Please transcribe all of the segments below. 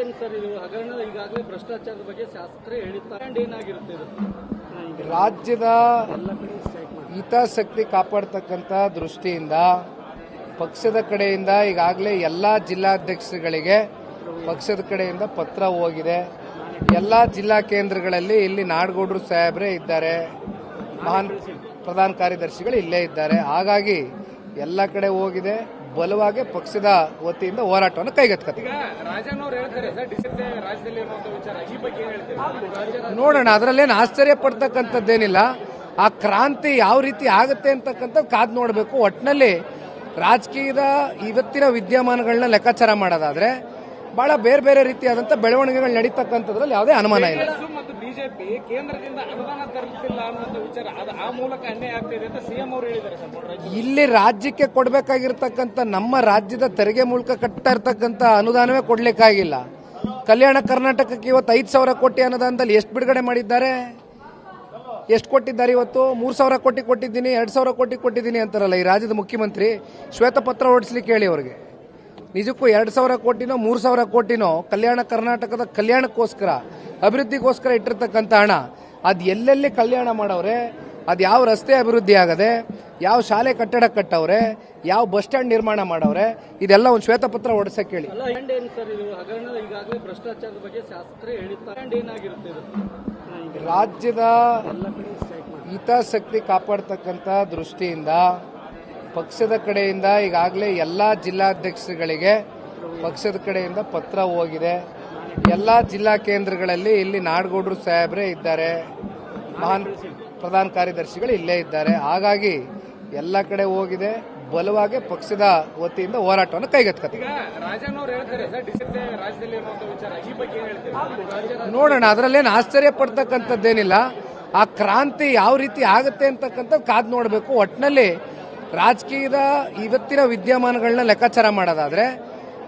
ಏನ್ ಸರ್ ಇದು? ಹಗರಣ ಈಗಾಗಲೇ ಭ್ರಷ್ಟಾಚಾರದ ಬಗ್ಗೆ ಶಾಸಕರೇ ಹೇಳಿದ್ದಾರೆ And ಏನಾಗಿರುತ್ತೆ ಇದು? ರಾಜ್ಯದ ಹಿತಾಸಕ್ತಿ ಕಾಪಾಡ್ತಕ್ಕಂಥ ದೃಷ್ಟಿಯಿಂದ ಪಕ್ಷದ ಕಡೆಯಿಂದ ಈಗಾಗಲೇ ಎಲ್ಲ ಜಿಲ್ಲಾಧ್ಯಕ್ಷರುಗಳಿಗೆ ಪಕ್ಷದ ಕಡೆಯಿಂದ ಪತ್ರ ಹೋಗಿದೆ. ಎಲ್ಲ ಜಿಲ್ಲಾ ಕೇಂದ್ರಗಳಲ್ಲಿ ಇಲ್ಲಿ ನಾಡಗೌಡರು ಸಾಹೇಬ್ರೆ ಇದ್ದಾರೆ. ಮಹಾನ್ ಪ್ರಧಾನ ಕಾರ್ಯದರ್ಶಿಗಳು ಇಲ್ಲೇ ಇದ್ದಾರೆ. ಹಾಗಾಗಿ ಎಲ್ಲ ಕಡೆ ಹೋಗಿದೆ. ಬಲವಾಗಿ ಪಕ್ಷದ ವತಿಯಿಂದ ಹೋರಾಟವನ್ನು ಕೈಗೆತ್ಕೊತೀವಿ ನೋಡೋಣ ಅದರಲ್ಲೇನು ಆಶ್ಚರ್ಯ ಪಡ್ತಕ್ಕಂಥದ್ದೇನಿಲ್ಲ. ಆ ಕ್ರಾಂತಿ ಯಾವ ರೀತಿ ಆಗುತ್ತೆ ಅಂತಕ್ಕಂಥದ್ದು ಕಾದು ನೋಡಬೇಕು. ಒಟ್ಟಿನಲ್ಲಿ ರಾಜಕೀಯದ ಇವತ್ತಿನ ವಿದ್ಯಮಾನಗಳನ್ನ ಲೆಕ್ಕಾಚಾರ ಮಾಡೋದಾದ್ರೆ ಬಹಳ ಬೇರೆ ಬೇರೆ ರೀತಿಯಾದಂಥ ಬೆಳವಣಿಗೆಗಳು ನಡೀತಕ್ಕಂಥದ್ರಲ್ಲಿ ಯಾವುದೇ ಅನುಮಾನ ಇಲ್ಲ. ಮತ್ತು ಬಿಜೆಪಿ ಕೇಂದ್ರದಿಂದ ಅನುದಾನ ತರುತ್ತಿಲ್ಲ ಅನ್ನುವಂತ ವಿಚಾರ ಅದು ಆ ಮೂಲಕ ಅನ್ಯಾಯ ಆಗ್ತಿದೆ ಅಂತ ಸಿಎಂ ಅವರು ಹೇಳಿದ್ದಾರೆ ಸರ್ ಇಲ್ಲಿ ರಾಜ್ಯಕ್ಕೆ ಕೊಡಬೇಕಾಗಿರ್ತಕ್ಕಂಥ ನಮ್ಮ ರಾಜ್ಯದ ತೆರಿಗೆ ಮೂಲಕ ಕಟ್ತಾ ಇರ್ತಕ್ಕಂಥ ಅನುದಾನವೇ ಕೊಡ್ಲಿಕ್ಕಾಗಿಲ್ಲ. ಕಲ್ಯಾಣ ಕರ್ನಾಟಕಕ್ಕೆ ಇವತ್ತು ಐದು ಸಾವಿರ ಕೋಟಿ ಅನುದಾನದಲ್ಲಿ ಎಷ್ಟು ಬಿಡುಗಡೆ ಮಾಡಿದ್ದಾರೆ? ಎಷ್ಟು ಕೊಟ್ಟಿದ್ದಾರೆ ಇವತ್ತು? ಮೂರು ಸಾವಿರ ಕೋಟಿ ಕೊಟ್ಟಿದ್ದೀನಿ ಎರಡು ಸಾವಿರ ಕೋಟಿ ಕೊಟ್ಟಿದ್ದೀನಿ ಅಂತಾರಲ್ಲ ಈ ರಾಜ್ಯದ ಮುಖ್ಯಮಂತ್ರಿ ಶ್ವೇತಪತ್ರ ಹೊಡಿಸ್ಲಿಕ್ಕೆ ಹೇಳಿ ಅವ್ರಿಗೆ. ನಿಜಕ್ಕೂ ಎರಡು ಸಾವಿರ ಕೋಟಿನೋ ಮೂರು ಸಾವಿರ ಕೋಟಿನೋ ಕಲ್ಯಾಣ ಕರ್ನಾಟಕದ ಕಲ್ಯಾಣಕ್ಕೋಸ್ಕರ ಅಭಿವೃದ್ಧಿಗೋಸ್ಕರ ಇಟ್ಟಿರ್ತಕ್ಕಂಥ ಹಣ ಅದು ಎಲ್ಲೆಲ್ಲಿ ಕಲ್ಯಾಣ ಮಾಡವ್ರೆ ಅದು ಯಾವ ರಸ್ತೆ ಅಭಿವೃದ್ಧಿ ಆಗದೆ ಯಾವ ಶಾಲೆ ಕಟ್ಟಡ ಕಟ್ಟವ್ರೆ ಯಾವ ಬಸ್ ಸ್ಟ್ಯಾಂಡ್ ನಿರ್ಮಾಣ ಮಾಡವ್ರೆ ಇದೆಲ್ಲ ಒಂದು ಶ್ವೇತಪತ್ರ ಹೊಡಿಸಕ್ಕೆ ಹೇಳಿ ಇದು? ರಾಜ್ಯದ ಹಿತಾಸಕ್ತಿ ಕಾಪಾಡ್ತಕ್ಕಂಥ ದೃಷ್ಟಿಯಿಂದ ಪಕ್ಷದ ಕಡೆಯಿಂದ ಈಗಾಗಲೇ ಎಲ್ಲ ಜಿಲ್ಲಾಧ್ಯಕ್ಷರುಗಳಿಗೆ ಪಕ್ಷದ ಕಡೆಯಿಂದ ಪತ್ರ ಹೋಗಿದೆ. ಎಲ್ಲ ಜಿಲ್ಲಾ ಕೇಂದ್ರಗಳಲ್ಲಿ ಇಲ್ಲಿ ನಾಡಗೌಡರು ಸಾಹೇಬ್ರೆ ಇದ್ದಾರೆ. ಮಹಾನ್ ಪ್ರಧಾನ ಕಾರ್ಯದರ್ಶಿಗಳು ಇಲ್ಲೇ ಇದ್ದಾರೆ. ಹಾಗಾಗಿ ಎಲ್ಲ ಕಡೆ ಹೋಗಿದೆ. ಬಲವಾಗಿ ಪಕ್ಷದ ವತಿಯಿಂದ ಹೋರಾಟವನ್ನು ಕೈಗೆತ್ಕೊತೀವಿ ನೋಡೋಣ ಅದರಲ್ಲೇನು ಆಶ್ಚರ್ಯ ಪಡ್ತಕ್ಕಂಥದ್ದೇನಿಲ್ಲ. ಆ ಕ್ರಾಂತಿ ಯಾವ ರೀತಿ ಆಗುತ್ತೆ ಅಂತಕ್ಕಂಥದ್ದು ಕಾದು ನೋಡಬೇಕು. ಒಟ್ಟಿನಲ್ಲಿ ರಾಜಕೀಯದ ಇವತ್ತಿನ ವಿದ್ಯಮಾನಗಳನ್ನ ಲೆಕ್ಕಾಚಾರ ಮಾಡೋದಾದ್ರೆ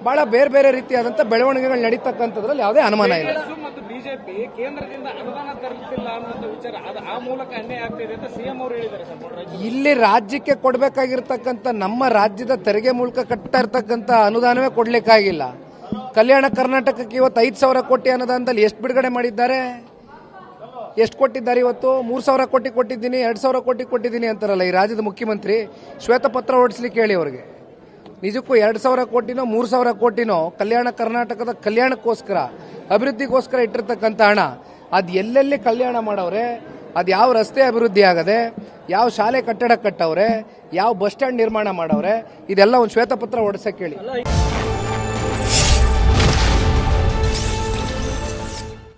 ಬಹಳ ಬೇರೆ ಬೇರೆ ರೀತಿಯಾದಂಥ ಬೆಳವಣಿಗೆಗಳು ನಡೀತಕ್ಕಂಥದ್ರಲ್ಲಿ ಯಾವುದೇ ಅನುಮಾನ ಇಲ್ಲ. ಮತ್ತು ಬಿಜೆಪಿ ಕೇಂದ್ರದಿಂದ ಅನುದಾನ ತರುತ್ತಿಲ್ಲ ವಿಚಾರ ಅದು ಆ ಮೂಲಕ ಅನ್ಯಾಯ ಆಗ್ತಿದೆ ಅಂತ ಸಿಎಂ ಅವರು ಹೇಳಿದ್ದಾರೆ ಸರ್ ಇಲ್ಲಿ ರಾಜ್ಯಕ್ಕೆ ಕೊಡಬೇಕಾಗಿರ್ತಕ್ಕಂಥ ನಮ್ಮ ರಾಜ್ಯದ ತೆರಿಗೆ ಮೂಲಕ ಕಟ್ತಾ ಇರ್ತಕ್ಕಂಥ ಅನುದಾನವೇ ಕೊಡ್ಲಿಕ್ಕಾಗಿಲ್ಲ. ಕಲ್ಯಾಣ ಕರ್ನಾಟಕಕ್ಕೆ ಇವತ್ತು ಐದು ಸಾವಿರ ಕೋಟಿ ಅನುದಾನದಲ್ಲಿ ಎಷ್ಟು ಬಿಡುಗಡೆ ಮಾಡಿದ್ದಾರೆ? ಎಷ್ಟು ಕೊಟ್ಟಿದ್ದಾರೆ ಇವತ್ತು? ಮೂರು ಸಾವಿರ ಕೋಟಿ ಕೊಟ್ಟಿದ್ದೀನಿ, ಎರಡು ಸಾವಿರ ಕೋಟಿ ಕೊಟ್ಟಿದ್ದೀನಿ ಅಂತಾರಲ್ಲ ಈ ರಾಜ್ಯದ ಮುಖ್ಯಮಂತ್ರಿ. ಶ್ವೇತಪತ್ರ ಹೊಡಿಸ್ಲಿಕ್ಕೆ ಹೇಳಿ ಅವ್ರಿಗೆ. ನಿಜಕ್ಕೂ ಎರಡು ಸಾವಿರ ಕೋಟಿನೋ, ಮೂರು ಸಾವಿರ ಕೋಟಿನೋ ಕಲ್ಯಾಣ ಕರ್ನಾಟಕದ ಕಲ್ಯಾಣಕ್ಕೋಸ್ಕರ, ಅಭಿವೃದ್ಧಿಗೋಸ್ಕರ ಇಟ್ಟಿರ್ತಕ್ಕಂಥ ಹಣ, ಅದು ಎಲ್ಲೆಲ್ಲಿ ಕಲ್ಯಾಣ ಮಾಡವ್ರೆ? ಅದು ಯಾವ ರಸ್ತೆ ಅಭಿವೃದ್ಧಿ ಆಗದೆ, ಯಾವ ಶಾಲೆ ಕಟ್ಟಡ ಕಟ್ಟವ್ರೆ? ಯಾವ ಬಸ್ ಸ್ಟ್ಯಾಂಡ್ ನಿರ್ಮಾಣ ಮಾಡವ್ರೆ? ಇದೆಲ್ಲ ಒಂದು ಶ್ವೇತಪತ್ರ ಹೊಡೆಸಕ್ಕೆ ಹೇಳಿ.